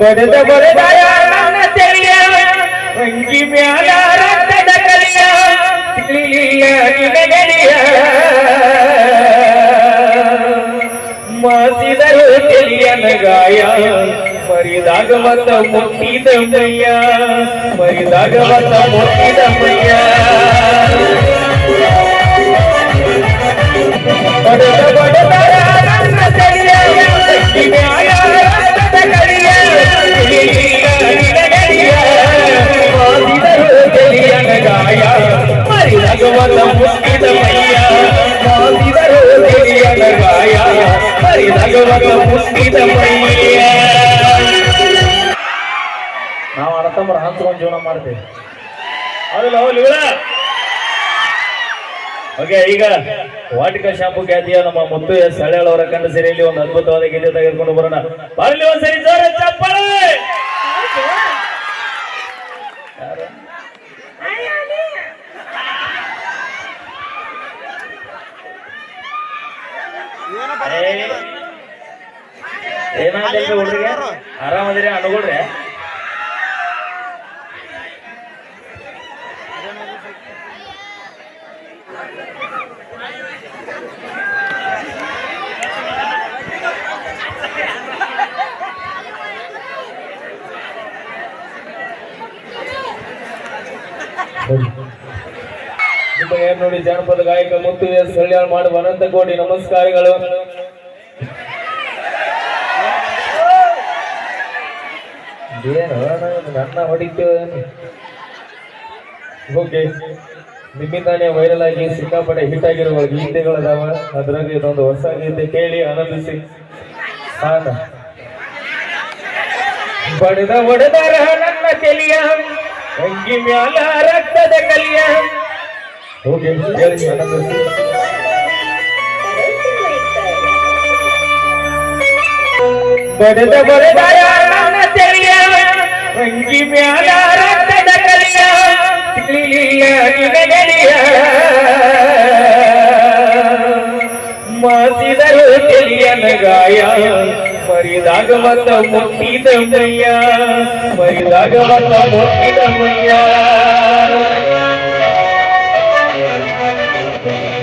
ಬಡದ ಬಡದಾಯ ನನ್ನ ತೆರೆಯ ಅಂಗಿ ಮ್ಯಾಲ ರಕ್ತದ ಕಲಿಯ ತಿಳಿಲಿಲ್ಲ ನಿನಗಡಿಯ ಮಾಸಿದರು ತಿಳಿಯನ ಗಾಯ ಮರಿದಾಗ ಮತ ಮುಟ್ಟಿದ ಮೈಯ ಮರಿದಾಗ ಮತ ಮುಟ್ಟಿದ ಮೈಯ ಬಡದ ಬಡದಾಯ ನನ್ನ ತೆರೆಯ ಅಂಗಿ ಮ್ಯಾಲ ಮರಿದಾಗ ಮತ ಮುಟ್ಟಿದ ಮೈಯ ಮಾಸಿದರು ತಿಳಿಯನ ಗಾಯ ಹರಿ ನಾವು ಹಂಚ್ಕೊಂಡು ಜೀವನ ಮಾಡ್ತೇವೆ. ಹೌದಲ್ಲ ಹೌದು ಓಕೆ ಈಗ ವಾಟಿಕ ಶಾಂಪು ಖ್ಯಾತಿಯ ನಮ್ಮ ಮುತ್ತು ಎಸ್ ಹಳೆಯವರ ಕಂಡ ಸೀರೆಯಲ್ಲಿ ಒಂದು ಅದ್ಭುತವಾದ ಗೀತೆ ತೆಗೆದುಕೊಂಡು ಬರೋಣ. ಬರಲಿ ಒಂದ್ಸರಿ ಜೋರ ಚಪ್ಪಾಳೆ ಏನಾಗ್ಲಿ ಹುಡ್ರಿಗೆ ಆರಾಮದಿರಿ ಅನುಗುಳ್ರಿ ನಿಮ್ಮ ಏನ್ ನೋಡಿ ಜಾನಪದ ಗಾಯಕ ಮುತ್ತು ಎಸ್ ಹಳ್ಳಿಯಾಳ್ ಮಾಡುವ ಅನಂತ ಕೋಟಿ ನಮಸ್ಕಾರಗಳು ನನ್ನ ಹೊಡಿತೀವಿ ಓಕೆ. ನಿಮ್ಮಿಂದಾನೇ ವೈರಲ್ ಆಗಿ ಸಿಕ್ಕಾಪಟ್ಟೆ ಹಿಟ್ ಆಗಿರುವ ಗೀತೆಗಳದಾವ. ಅದ್ರಲ್ಲಿ ಇದೊಂದು ಹೊಸ ಗೀತೆ ಕೇಳಿ ಆನಂದಿಸಿ. ಆನ ಬಡದ ನನ್ನ ತೆಲಿಯ ಅಂಗಿ ಮ್ಯಾಲ ರಕ್ತದ ಕಲಿಯ ಓಕೆ ಹೇಳಿ ಆನಂದಿಸಿ ಬಡದ ಬಡದರ ನನ್ನ ತೆಲಿಯ ಅಂಗಿ ಮ್ಯಾಲ ರಕ್ತದ ಕಲಿಯ ತಿಳಿಲಿಲ್ಲ ನಿನಗಡಿಯ ಮಾಸಿದರು ತಿಳಿಯನ ಗಾಯ ಮರಿದಾಗ ಮತ ಮುಟ್ಟಿದ ಮೈಯ ಮರಿದಾಗ ಮತ ಮುಟ್ಟಿದ ಮೈಯ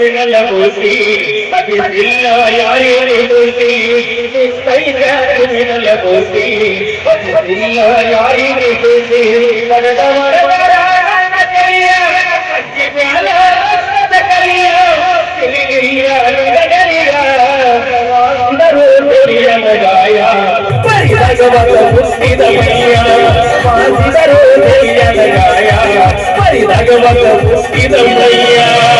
ಬಿಡಲ ಬೂಸಿ ಅದಿಲ್ಲ ಯಾರೇ ಬೂಸಿ ಧೈರ್ಯ ಬಿಡಲ ಬೂಸಿ ಅದಿಲ್ಲ ಯಾರೇ ಬೂಸಿ ಕನ್ನಡ ಮರವರ ನನ್ನ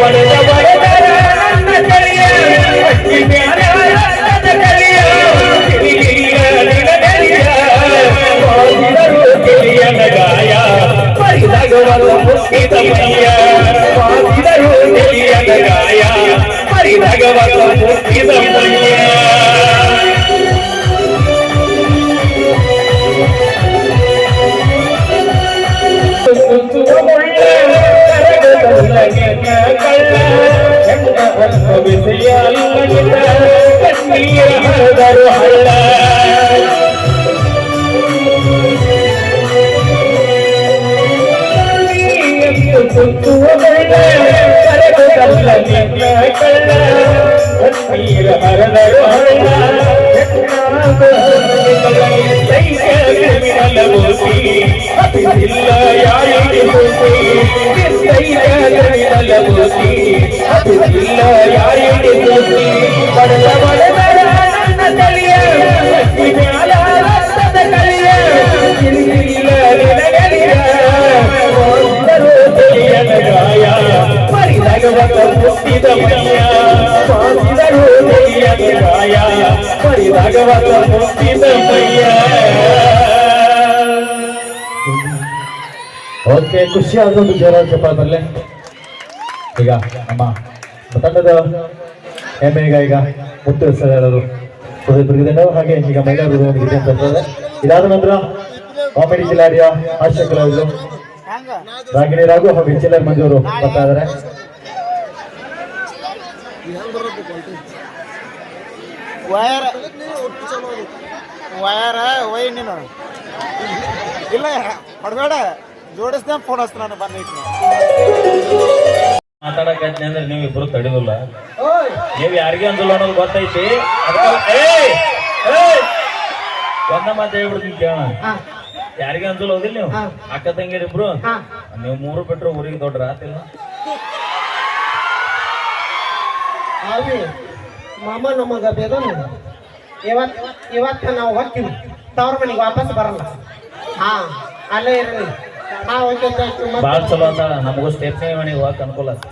வந்தவன் படல படல ಮುಟ್ಟಿದ ಮೈಯ ಸ್ವಾಮಿದರು ತಿಳಿಯದ ಗಾಯ ಪರಿದಗವಕ ಮುಟ್ಟಿದ ಓಕೆ ಖುಷಿ ಆದೊಂದು ಜೋರ ಚಪ್ಪಾಳೆ ಬರಲೆ ಈಗ ನಮ್ಮ ತಂಡದ ಹೆಮ್ಮೆ ಈಗ ಮುತ್ತು ಹೃದಯ ಹಾಗೆ ಈಗ ಮಹಿಳೆಯರು ಗೀತೆ ಅಂತ ಇದಾದ ನಂತರ ಕಾಮಿಡಿ ಜಿಲ್ಲಾಡಿಯ ಹಾಸ್ಯ ಕಲಾವಿದರು. ರಾಗಿಣಿ ರಾಘು ಹಾಗೂ ಚಿಲ್ಲರ್ ಮಂಜೂರು ಬರ್ತಾ ಇದ್ದಾರೆ. ವಯರ್ ವಯರ ಒಯ್ ನೀನು. ಇಲ್ಲ ಹೊಡಬೇಡ ಜೋಡಿಸ್ದೆ ಫೋನ್ ಹಚ್ತ ನಾನು ಬನ್ನಿ ಮಾತಾಡಕತ್ನಿ ಅಂದ್ರೆ ನೀವು ಇಬ್ರು ತಡಿದಿಲ್ಲ. ನೀವು ಯಾರಿಗೆ ಅಂದಿಲ್ಲ ಅನ್ನೋದು ಗೊತ್ತೈತಿ! ಒಂದ ಮಾತು ಹೇಳ್ಬಿಡ್ತೀನಿ ಕೇಳೋಣ. ಯಾರಿಗೆ ಅಂದಿಲ್ಲ ಹೋಗಿಲ್ಲ ನೀವು? ಅಕ್ಕ ತಂಗಿರಿಬ್ರು ನೀವು ಮೂರು ಬಿಟ್ರು ಊರಿಗೆ ದೊಡ್ಡ ರಾತಿಲ್ಲ ಮಾಮ ನಮಗ ಬೇದನು ಇವತ್ ಇವತ್ತ ನಾವು ಹೋಗ್ತೀವಿ ತವ್ರ ಮನೆಗೆ ವಾಪಸ್ ಬರಲ್ಲ ಹಾ ಅಲ್ಲೇ ಇರಲಿ ಹಾ ಓಕೆ ಥ್ಯಾಂಕ್ ಯು ಬಾಳ ಚಲೋ ಅಂತಾಳ ನಮಗೂ ಸ್ಟೆಪ್ನಿ ಮನೆಗೆ ಹೋಗಕ್ ಅನುಕೂಲ ಆತ್.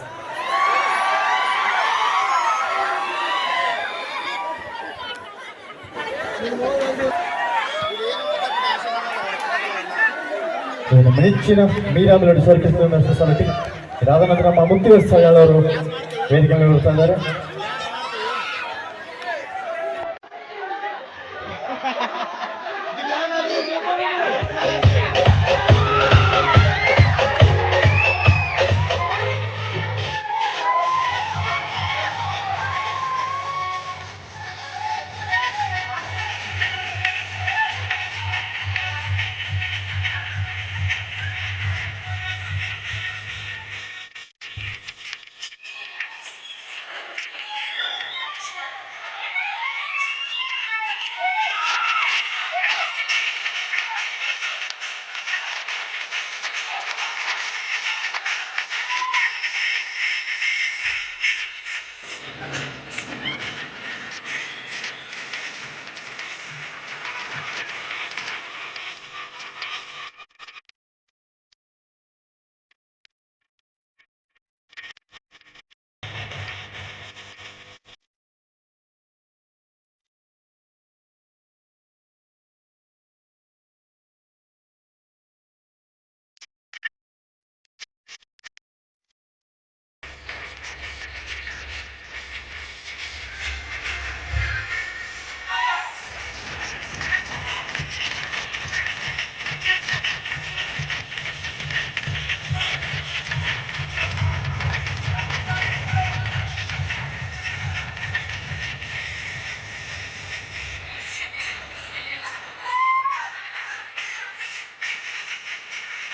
ನಮ್ಮ ಮೆಚ್ಚಿನ ಮೀರಾ ಮೆಲೋಡಿ ಸರ್ಕಸ್ ಸಮಿತಿ ಇದಾದ ನಂತರ ನಮ್ಮ ಮುತ್ತಿ ಅವರು ವೇದಿಕೆ ಮೇಲೆ ಬರ್ತಾ ಇದ್ದಾರೆ